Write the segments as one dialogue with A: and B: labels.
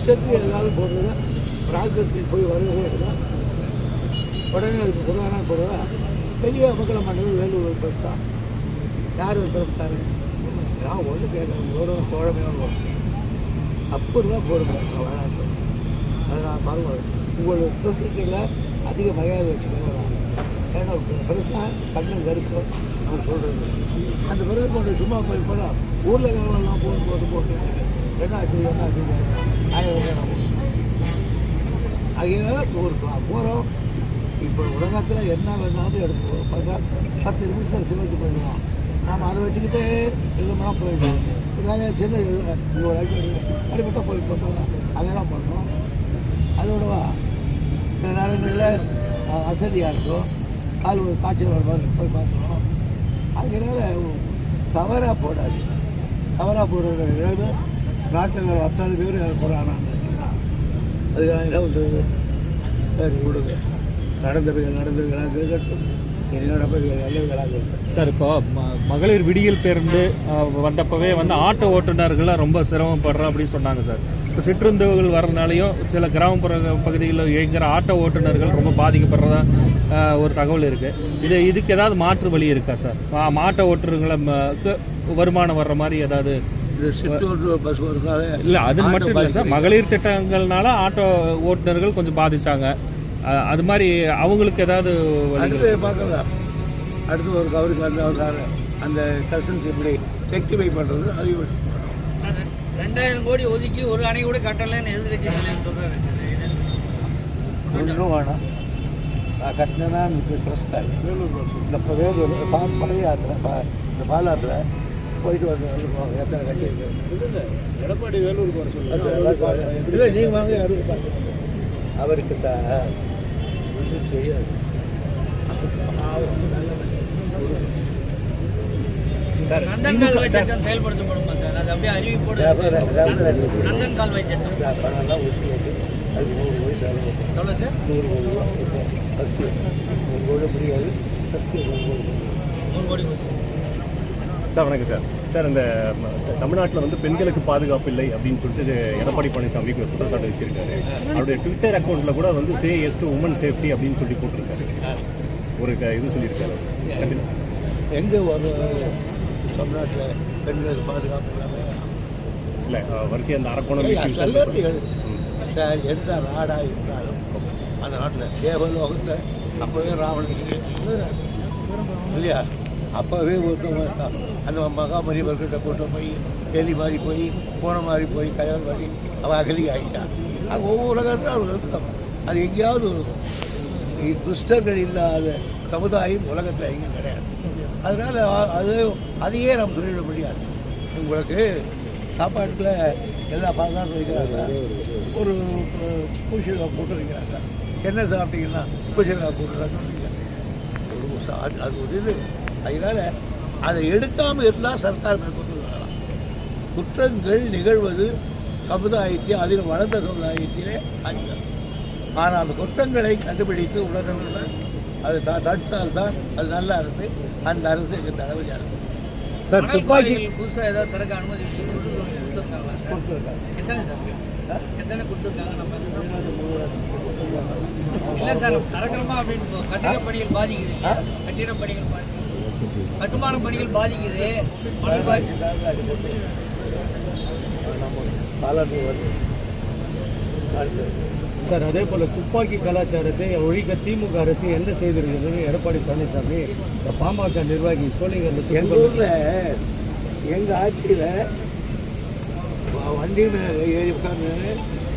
A: இஷ்டத்துக்கு ஏதாவது போடுறதா? பிராக்கத்தில் போய் வரக்கூடாது உடனே அதுக்கு கொடுவானா கொடுவா பெரிய மக்களை மண்டலம் வேலூர் பஸ் தான் யார் பிறந்தாரு நான் ஒன்று கேட்குறேன் எவ்வளோ தோழமையான வரும் அப்படி தான் போடுவேன் வேணாம் அதை நான் பரவாயில்ல உங்களோட பிரசித்தியில் அதிக மரியாதை வச்சுக்கணும். நான். ஏன்னா பெருசாக கண்ணன் கருக்கும் அவன் சொல்கிறது அந்த பிறகு போட்டு சும்மா போய் போனால் ஊரில் இருக்கிறவங்களாம் போட்டு போட்டு போட்டு என்ன ஆச்சு என்ன ஆச்சு ஆயிரம் அதனால ஒரு போகிறோம் இப்போ உலகத்தில் என்ன வேணாலும் எடுத்து பார்த்தா பத்து நிமிஷத்தில் சிவத்து போயிடுவோம் நாம் அதை வச்சுக்கிட்டே இல்லைன்னா போயிடுவோம் இதாங்க சின்ன ஒரு அடிப்பட்ட போயிட்டு போட்டோம் அதெல்லாம் பண்ணோம் அதோடவா சில நேரங்களில் வசதியாக இருக்கும். கால் ஒரு காய்ச்சல் வர மாதிரி போய் பார்த்துருவோம். அதனால தவறாக போடாது தவறாக போடுற நிலைமை நாட்டில் இருக்கிற அத்தனை பேர் போகிறாங்க அதுக்காக என்ன பண்ணுறது சரி விடுங்க. நடந்தவைகள் நடந்தவைகளாக இருக்கட்டும்
B: சார் இப்போ ம- மகளிர் விடியல் பேருந்து வந்தப்பவே வந்து ஆட்டோ ஓட்டுநர்கள்லாம் ரொம்ப சிரமப்படுறோம் அப்படின்னு சொன்னாங்க சார். இப்போ சிற்றுந்துகள் வரனாலையும் சில கிராமப்புற பகுதிகளில் இயங்குகிற ஆட்டோ ஓட்டுநர்கள் ரொம்ப பாதிக்கப்படுறதா ஒரு தகவல் இருக்குது இது இதுக்கு ஏதாவது மாற்று வழி இருக்கா சார்? மா- ஆட்டோ ஓட்டுநர்களை வருமானம் வர்ற மாதிரி ஏதாவது
A: இது சிற்றூர் பஸ் வருதாலே
B: இல்லை அது மட்டும் இல்லை சார். மகளிர் திட்டங்கள்னால ஆட்டோ ஓட்டுநர்கள் கொஞ்சம் பாதிச்சாங்க. அஹ், அது மாதிரி அவங்களுக்கு ஏதாவது
A: அடுத்து பார்க்கலாம். அடுத்து ஒரு கவருக்கு வந்து அவர் அந்த கஸ்டம்ஸ் இப்படி ரெக்டிஃபை பண்ணுறது அது
C: ரெண்டாயிரம் கோடி ஒதுக்கி ஒரு அணை கூட கட்டலைன்னு எதிர்கட்சி இது
A: ஒன்றும் வேணாம். நான் கட்டினேன்னா இப்போ ட்ரெஸ் வேலூர் பஸ் இந்த வேலூர் பா பழைய ஆற்றுல இந்த பாலாற்றுல போயிட்டு வந்து எத்தனை இல்லை எடப்பாடி வேலூர் போகிற சொல்லுங்கள் இல்லை நீங்கள் வாங்க யாரும். அவருக்கு சார் ஒன்றும் தெரியாது. அவர் வந்து நல்ல சார்.
C: நந்தன் கால்வாய் திட்டம் செயல்படுத்தப்படுமா சார்? அது அப்படியே அறிவிப்போடு நந்தன் கால்வாய் திட்டம்
A: பணம்லாம் ஒதுக்கியாச்சு அதுக்கு நூறு கோடி செலவு
C: எவ்வளோ சார்?
A: நூறு கோடி ரூபா ஃபஸ்ட்டு நூறு கோடி முடியாது ஃபஸ்ட்டு நூறு கோடி.
C: நூறு கோடி
D: சார் வணக்கம் சார். சார் இந்த தமிழ்நாட்டில் வந்து பெண்களுக்கு பாதுகாப்பு இல்லை அப்படின்னு சொல்லிட்டு எடப்பாடி பழனிசாமி குற்றச்சாட்டு வச்சிருக்காரு. அவருடைய ட்விட்டர் அக்கௌண்ட்டில் கூட வந்து say yes to woman safety அப்படின்னு சொல்லி போட்டிருக்காரு. ஒரு இது சொல்லியிருக்காரு.
A: எங்கே ஒரு தமிழ்நாட்டில் பெண்களுக்கு பாதுகாப்பு இல்லாமல்
D: இல்லை வரிசையாக அந்த அரக்கோணம்
A: சார் எந்த நாடாக இருந்தாலும் அந்த நாட்டில் தேவலோகத்தை அப்போவே ராவணனுக்கு இல்லையா? அப்போவே ஒருத்தவங்க தான் அந்த மகாமரிவர்கிட்ட கொண்டு போய் எலி மாதிரி போய் போன மாதிரி போய் கயல் மாதிரி அவள் அகலி ஆகிட்டான் அது ஒவ்வொரு உலகத்தில் இருக்கும் அது எங்கேயாவது இருக்கும் துஷ்டர்கள் இல்லாத சமுதாயம் உலகத்தில் எங்கேயும் கிடையாது. அதனால் அது அதையே நம்ம சொல்லிட முடியாது. உங்களுக்கு சாப்பாட்டில் எல்லா பாதுகாப்பு வைக்கிறாங்க ஒரு பூஷிக்காய் போட்டு வைக்கிறாங்க. என்ன சாப்பிட்டீங்கன்னா பூஷிக்காய் போட்டுறாங்க ஒரு சா- அது ஒரு இது. அதனால் அதை எடுக்காமல் இருந்தால் சர்க்கார் மேற்கொண்டு வரலாம். குற்றங்கள் நிகழ்வது சமுதாயத்தை அதில் வளர்ந்த சமுதாயத்திலே அதிகம் ஆனால் அந்த குற்றங்களை கண்டுபிடித்து உடனுடன் அது த- தடுத்தால் தான் அது நல்ல அரசு அந்த அரசு எங்கள் தளபதி அரசு.
B: சார் துப்பாக்கி
C: புதுசாக ஏதாவது திறக்க அனுமதி இல்லை சார் திறக்கிறோமா அப்படின்னு கட்டிட பணிகள் பாதிக்குது? கட்டிட பணிகள் பாதிக்குது. கட்டுமான பணிகள் பாதிக்குது.
B: சார் அதே போல துப்பாக்கி கலாச்சாரத்தை ஒழிக்க திமுக அரசு என்ன செய்திருக்கிறது? எடப்பாடி பழனிசாமி இந்த பாமக நிர்வாகி சோழிங்கர்
A: எங்கள் ஊரில் எங்கள் ஆட்சியில் வண்டி ஏறி உட்காந்து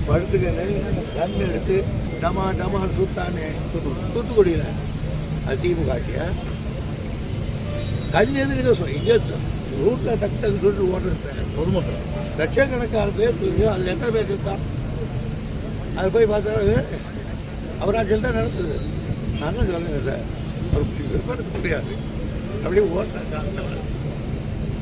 A: படுத்துக்கன்னு கண் எடுத்து டமா டமான்னு சுத்தானே தூத்துக்குடியில். அது திமுக ஆட்சியா? கல்வி எதிர்க்க சொல் இங்கே ரூட்டில் டக்குன்னு சொல்லிட்டு ஓடுறது பொதுமக்கள் லட்சக்கணக்கான பேர் தூக்கி அதில் எத்தனை பேர் இருந்தான் அது போய் பார்த்தா அவராட்சியில் தான் நடந்தது நான் தான் சொல்லுங்கள் சார் ஒரு விருப்பம் முடியாது அப்படியே ஓட்டுறேன்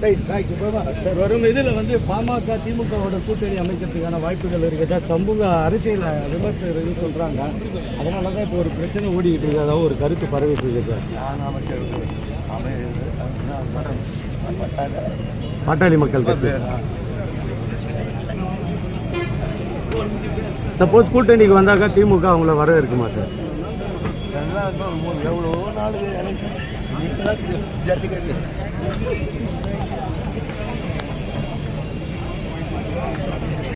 A: ரைட் தேங்க்யூ பாபா
B: சார் வரும் இதில் வந்து பாமக திமுகவோட கூட்டணி அமைக்கிறதுக்கான வாய்ப்புகள் இருக்குதா சமூக அரசியல் விமர்சகர்கள் சொல்கிறாங்க அதனால தான் இப்போ ஒரு பிரச்சனை ஓடிக்கிட்டு இருக்கு. அதாவது ஒரு கருத்து பரவிட்டு இருக்கு சார்.
A: நான் அமைச்சர் அமைச்சர்
B: பாட்டாளி மக்கள் கட்சி.
E: சப்போஸ் கூட்டணிக்கு வந்தாக்கா திமுக அவங்கள வரவேற்குமா சார்
A: எவ்வளோ நாளுக்கு எலெக்ஷன்